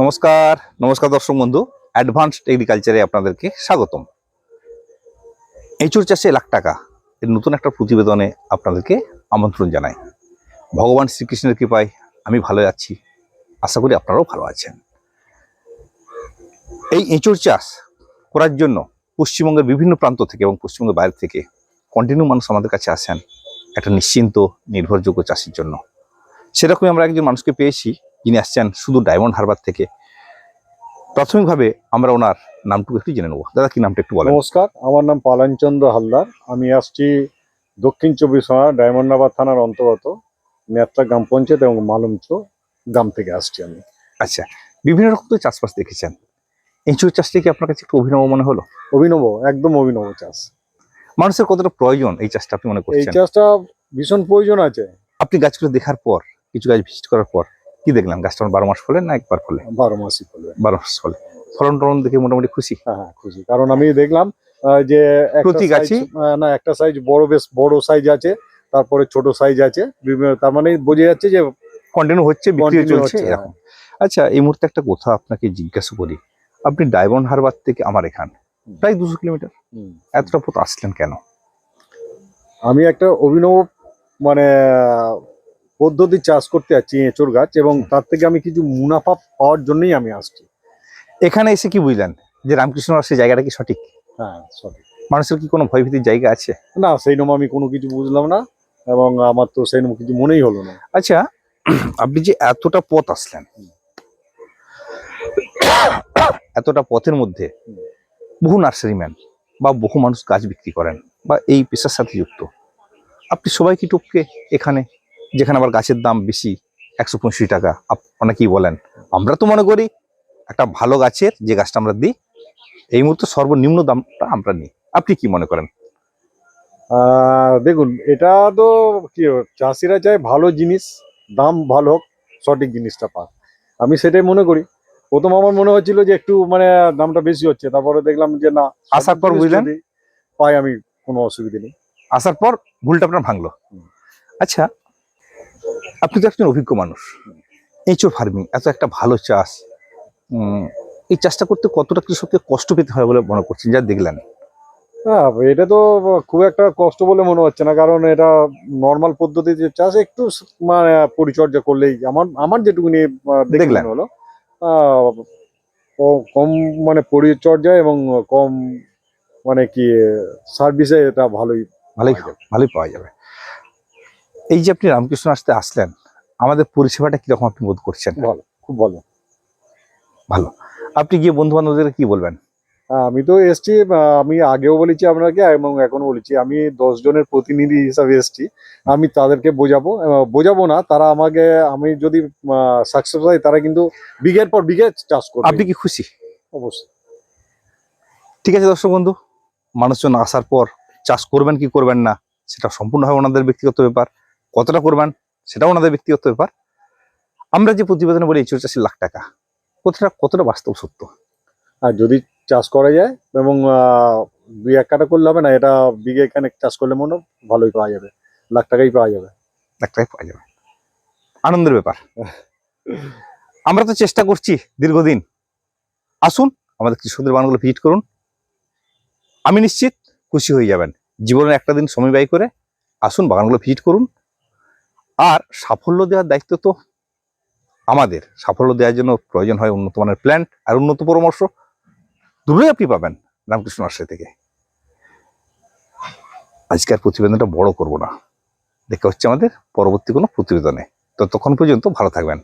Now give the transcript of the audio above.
নমস্কার নমস্কার দর্শক বন্ধু। অ্যাডভান্সড এগ্রিকালচারে আপনাদেরকে স্বাগতম। এঁচুর চাষে লাখ টাকা এর নতুন একটা প্রতিবেদনে আপনাদেরকে আমন্ত্রণ জানাই। ভগবান শ্রীকৃষ্ণের কৃপায় আমি ভালো আছি। আশা করি আপনারাও ভালো আছেন। এই এঁচুর চাষ করার জন্য পশ্চিমবঙ্গের বিভিন্ন প্রান্ত থেকে এবং পশ্চিমবঙ্গের বাইরে থেকে কন্টিনিউ মানুষ আমাদের কাছে আসেন একটা নিশ্চিন্ত, নির্ভরযোগ্য চাষের জন্য। সেরকমই আমরা একজন মানুষকে পেয়েছি। যিনি আসছেন শুধু ডায়মন্ড হারবার থেকে প্রাথমিকভাবে আমরা ওনার নামটুকু একটু জেনে নেব। দাদা কি নামটা একটু বলেন? নমস্কার আমার নাম পালনচন্দ্র হালদার। আমি আসছি দক্ষিণ চব্বিশ পরগনা ডায়মন্ডাবাদ থানার অন্তর্গত নেত্রা গ্রাম পঞ্চায়েত এবং মালুমচ গ্রাম থেকে আসছি আমি। আচ্ছা বিভিন্ন রকম তো চাষবাস দেখেছেন। এঁচুর চাষটা কি আপনার কাছে একটু অভিনব মনে হলো? অভিনব একদম অভিনব চাষ। মানুষের কতটা প্রয়োজন এই চাষটা আপনি মনে করছেন? এই চাষটা ভীষণ প্রয়োজন আছে। আপনি গাছগুলো দেখার পর কিছু গাছ ভিজিট করার পর কি দেখলাম? গাছটা বারো মাস ফলে না একবার ফলে? বারো মাসই ফলবে বারো মাস ফলে। ফলন টলন দেখে মোটামুটি খুশি? হ্যাঁ হ্যাঁ খুশি। কারণ আমি দেখলাম যে প্রতি গাছই? না একটা সাইজ বড় বেশ বড় সাইজ আছে তারপরে ছোট সাইজ আছে। তার মানে বোঝা যাচ্ছে যে কন্টিনিউ হচ্ছে বিক্রি চলছে এরকম। আচ্ছা এই মুহূর্তে একটা কথা আপনাকে জিজ্ঞাসা করি। আপনি ডায়মন্ড হারবার থেকে আমার এখান প্রায় দুশো কিলোমিটার? এতটা পথ আসলেন কেন? আমি একটা অভিনব মানে পদ্ধতি চাষ করতে যাচ্ছি এঁচড় গাছ এবং তার থেকে আমি কিছু মুনাফা পাওয়ার জন্যই আমি আসছি। এখানে এসে কি বুঝলেন? যে রামকৃষ্ণ সেই জায়গাটা কি সঠিক? হ্যাঁ সরি মানুষের কি কোনো ভয়ভীতির জায়গা আছে? না সেই নম আমি কোনো কিছু বুঝলাম না এবং আমার তো সেই নম কিছু মনেই হলো না। আচ্ছা আপনি যে এতটা পথ আসলেন এতটা পথের মধ্যে। বহু নার্সারিম্যান বা বহু মানুষ গাছ বিক্রি করেন বা এই পেশার সাথে যুক্ত। আপনি সবাইকে টপকে এখানে যেখানে আবার গাছের দাম বেশি একশো পঁয়ষট্টি টাকা। অনেকেই বলেন আমরা তো মনে করি একটা ভালো গাছের যে গাছটা আমরা দিই এই মুহূর্তে সর্বনিম্ন দামটা আমরা নিই। আপনি কি মনে করেন? দেখুন এটা তো কি চাষিরা চায় ভালো জিনিস দাম ভালো হোক সঠিক জিনিসটা পাক। আমি সেটাই মনে করি। প্রথম আমার মনে হচ্ছিল যে একটু মানে দামটা বেশি হচ্ছে তারপরে দেখলাম যে না আসার পর বুঝলেন? পাই আমি কোনো অসুবিধা নেই। আসার পর ভুলটা আপনার ভাঙলো। আচ্ছা আপনি তো একজন অভিজ্ঞ মানুষ। এঁচো ফার্মিং এত একটা ভালো চাষ। এই চাষটা করতে কতটা কৃষককে কষ্ট পেতে হয় বলে মনে করছেন? যা দেখলেন। হ্যাঁ এটা তো খুব একটা কষ্ট বলে মনে হচ্ছে না কারণ এটা নর্মাল পদ্ধতিতে চাষ একটু মানে পরিচর্যা করলেই আমার আমার যেটুকুনি আহ, দেখে দেখলেন। হলো কম মানে পরিচর্যা এবং কম মানে কি সার্ভিসে এটা ভালোই ভালোই ভালোই পাওয়া যাবে। এই যে আপনি রামকৃষ্ণ আসতে আসলেন আমাদের পরিষেবাটা কীরকম আপনি বোধ করছেন? ভালো খুব ভালো ভালো। আপনি গিয়ে বন্ধু বান্ধবদের কি বলবেন? আমি তো এসছি আমি আগেও বলেছি আপনাকে এবং এখনও বলেছি আমি দশ জনের প্রতিনিধি হিসাবে এসছি। আমি তাদেরকে বোঝাবো বোঝাবো না তারা আমাকে আমি যদি সাকসেস হয় তারা কিন্তু বিঘের পর বিঘে চাষ করবে। আপনি কি খুশি? অবশ্যই। ঠিক আছে দর্শক বন্ধু মানুষজন আসার পর চাষ করবেন কি করবেন না সেটা সম্পূর্ণভাবে ওনাদের ব্যক্তিগত ব্যাপার। কতটা করবেন সেটাও ওনাদের ব্যক্তিগত ব্যাপার। আমরা যে প্রতিবেদনে বলি ইঁচড় চাষের লাখ টাকা। কতটা কতটা বাস্তব সত্য? আর যদি চাষ করা যায় এবং দুই এক কাটা করলে হবে না এটা বিঘে এখানে চাষ করলে মনে ভালোই পাওয়া যাবে। লাখ টাকাই পাওয়া যাবে। লাখ টাকায় পাওয়া যাবে। আনন্দের ব্যাপার। আমরা তো চেষ্টা করছি দীর্ঘদিন। আসুন আমাদের কৃষকদের বাগানগুলো ভিজিট করুন। আমি নিশ্চিত খুশি হয়ে যাবেন। জীবনের একটা দিন সময় ব্যয় করে আসুন বাগানগুলো ভিজিট করুন। আর সাফল্য দেওয়ার দায়িত্ব তো আমাদের। সাফল্য দেওয়ার জন্য প্রয়োজন হয় উন্নত মানের প্ল্যান্ট আর উন্নত পরামর্শ। দুটোই আপনি পাবেন রামকৃষ্ণ আশ্রয় থেকে। আজকের প্রতিবেদনটা বড় করব না। দেখা হচ্ছে আমাদের পরবর্তী কোনো প্রতিবেদনে। ততক্ষণ পর্যন্ত ভালো থাকবেন।